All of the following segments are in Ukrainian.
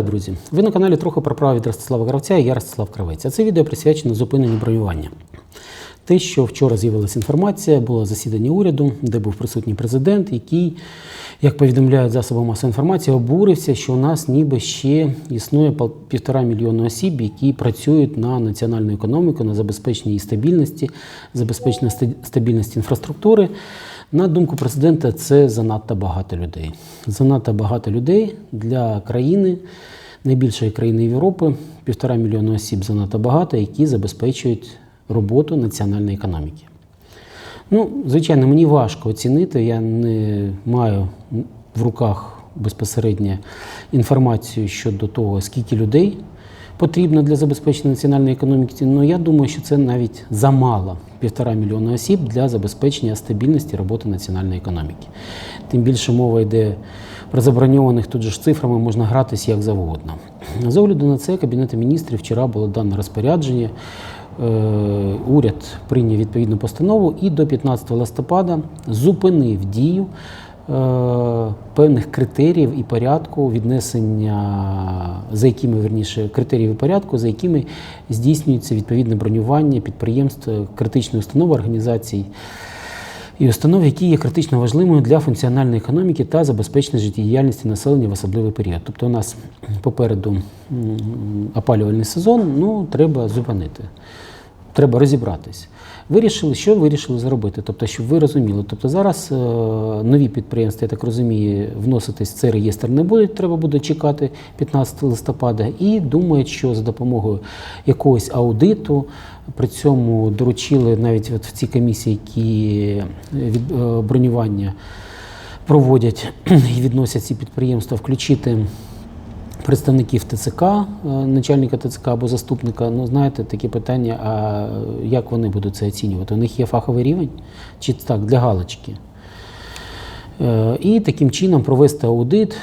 Друзі! Ви на каналі трохи про право від Ростислава Кравця і я Ростислав Кравець. А це відео присвячено зупиненню бронювання. Те, що вчора з'явилася інформація, було засідання уряду, де був присутній президент, який, як повідомляють засоби масової інформації, обурився, що у нас ніби ще існує півтора мільйона осіб, які працюють на національну економіку, на забезпечення її стабільності, забезпечення стабільності інфраструктури. На думку президента, це занадто багато людей. Занадто багато людей для країни, найбільшої країни Європи, півтора мільйона осіб занадто багато, які забезпечують роботу національної економіки. Ну, звичайно, мені важко оцінити. Я не маю в руках безпосередньо інформацію щодо того, скільки людей потрібно для забезпечення національної економіки. Ну я думаю, що це навіть замало півтора мільйона осіб для забезпечення стабільності роботи національної економіки. Тим більше мова йде про заброньованих тут же ж цифрами можна гратись як завгодно. З огляду на це Кабінетом міністрів вчора було дане розпорядження. Е, Уряд прийняв відповідну постанову і до 15 листопада зупинив дію певних критеріїв і порядку віднесення, за якими верніше критеріїв і порядку, за якими здійснюється відповідне бронювання підприємств, критичної установи, організацій і установ, які є критично важливими для функціональної економіки та забезпечення життєдіяльності населення в особливий період. Тобто у нас попереду опалювальний сезон, ну треба зупинити. Треба розібратись. Вирішили, що вирішили зробити? Тобто, щоб ви розуміли. Тобто зараз е, нові підприємства, я так розумію, вноситись в цей реєстр не будуть, треба буде чекати 15 листопада. І думають, що за допомогою якогось аудиту, при цьому доручили навіть от в ці комісії, які від е, бронювання проводять і відносять ці підприємства, включити представників ТЦК, е, начальника ТЦК або заступника. Ну, знаєте, таке питання: а як вони будуть це оцінювати? У них є фаховий рівень? Чи так, для галочки? Е, І таким чином провести аудит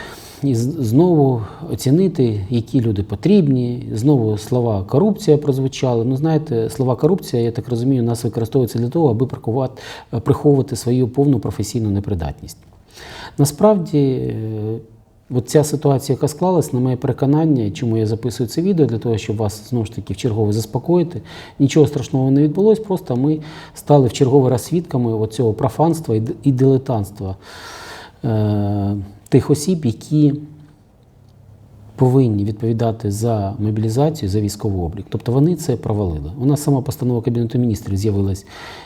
і знову оцінити, які люди потрібні. Знову слова корупція прозвучали. Ну, знаєте, слова корупція, я так розумію, у нас використовуються для того, аби приховувати свою повну професійну непридатність. Насправді, е, от ця ситуація, яка склалась, на моє переконання, чому я записую це відео, для того, щоб вас знову ж таки в чергове заспокоїти. Нічого страшного не відбулось, просто ми стали в черговий раз свідками цього профанства і дилетантства е, тих осіб, які повинні відповідати за мобілізацію, за військовий облік. Тобто вони це провалили. У нас сама постанова Кабінету міністрів з'явилась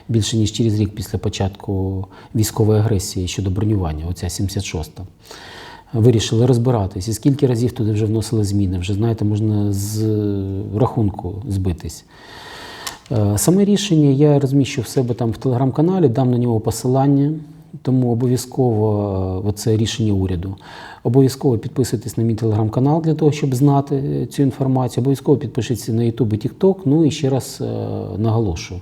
більше ніж через рік після початку військової агресії щодо бронювання, оця 76-та. Вирішили розбиратись. І скільки разів туди вже вносили зміни, вже знаєте, можна з рахунку збитись. Е, Саме рішення я розміщу в себе там в телеграм-каналі, дам на нього посилання, тому обов'язково е, це рішення уряду. Обов'язково підписуйтесь на мій телеграм-канал для того, щоб знати е, цю інформацію. Обов'язково підпишіться на YouTube і TikTok. Ну і ще раз наголошую,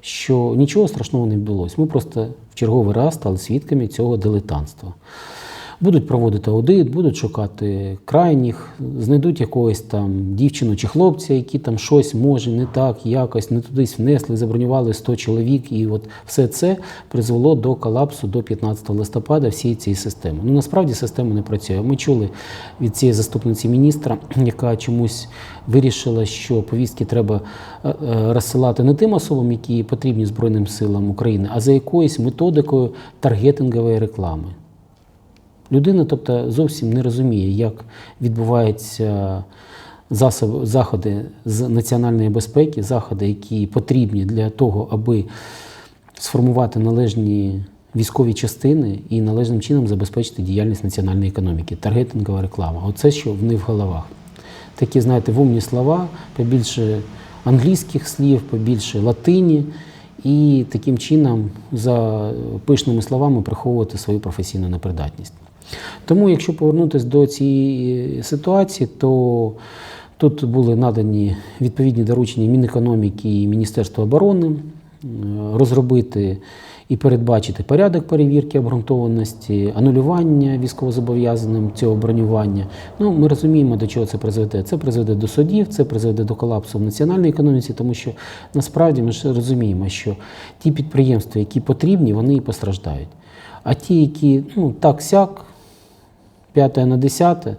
що нічого страшного не відбулося. Ми просто в черговий раз стали свідками цього дилетантства. Будуть проводити аудит, будуть шукати крайніх, знайдуть якогось там дівчину чи хлопця, які там щось може не так, якось не тудись внесли, забронювали 100 чоловік, і от все це призвело до колапсу до 15 листопада всієї цієї системи. Ну насправді система не працює. Ми чули від цієї заступниці міністра, яка чомусь вирішила, що повістки треба е, е, розсилати не тим особам, які потрібні Збройним силам України, а за якоюсь методикою таргетингової реклами. Людина, тобто, зовсім не розуміє, як відбуваються засоби, заходи з національної безпеки, заходи, які потрібні для того, аби сформувати належні військові частини і належним чином забезпечити діяльність національної економіки. Таргетингова реклама. Оце що в них в головах. Такі, знаєте, вумні слова, побільше англійських слів, побільше латині. І таким чином, за пишними словами, приховувати свою професійну непридатність. Тому, якщо повернутися до цієї ситуації, то тут були надані відповідні доручення Мінекономіки і Міністерства оборони е, розробити і передбачити порядок перевірки обґрунтованості, анулювання військовозобов'язаним цього бронювання. Ну, ми розуміємо, до чого це призведе. Це призведе до судів, це призведе до колапсу в національній економіці, тому що насправді ми ж розуміємо, що ті підприємства, які потрібні, вони і постраждають. А ті, які ну так сяк, п'яте на десяте,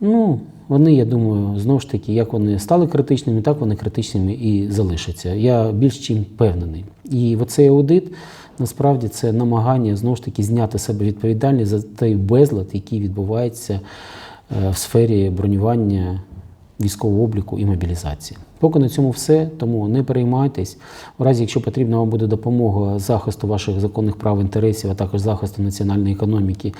ну вони, я думаю, знову ж таки, як вони стали критичними, так вони критичними і залишаться. Я більш чим впевнений. І оцей аудит насправді це намагання знову ж таки зняти себе відповідальність за той безлад, який відбувається е, в сфері бронювання військового обліку і мобілізації. Поки на цьому все, тому не переймайтесь. У разі, якщо потрібна вам буде допомога захисту ваших законних прав інтересів, а також захисту національної економіки,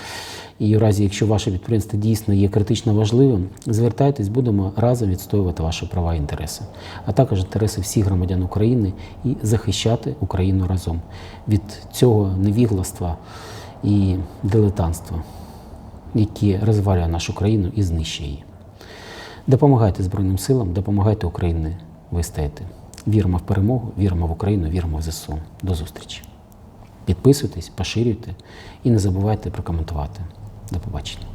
і в разі, якщо ваше підприємство дійсно є критично важливим, звертайтесь, будемо разом відстоювати ваші права і інтереси, а також інтереси всіх громадян України і захищати Україну разом від цього невігластва і дилетантства, яке розвалює нашу країну і знищує її. Допомагайте Збройним силам, допомагайте Україні вистояти. Віримо в перемогу, віримо в Україну, віримо в ЗСУ. До зустрічі. Підписуйтесь, поширюйте і не забувайте прокоментувати. До побачення.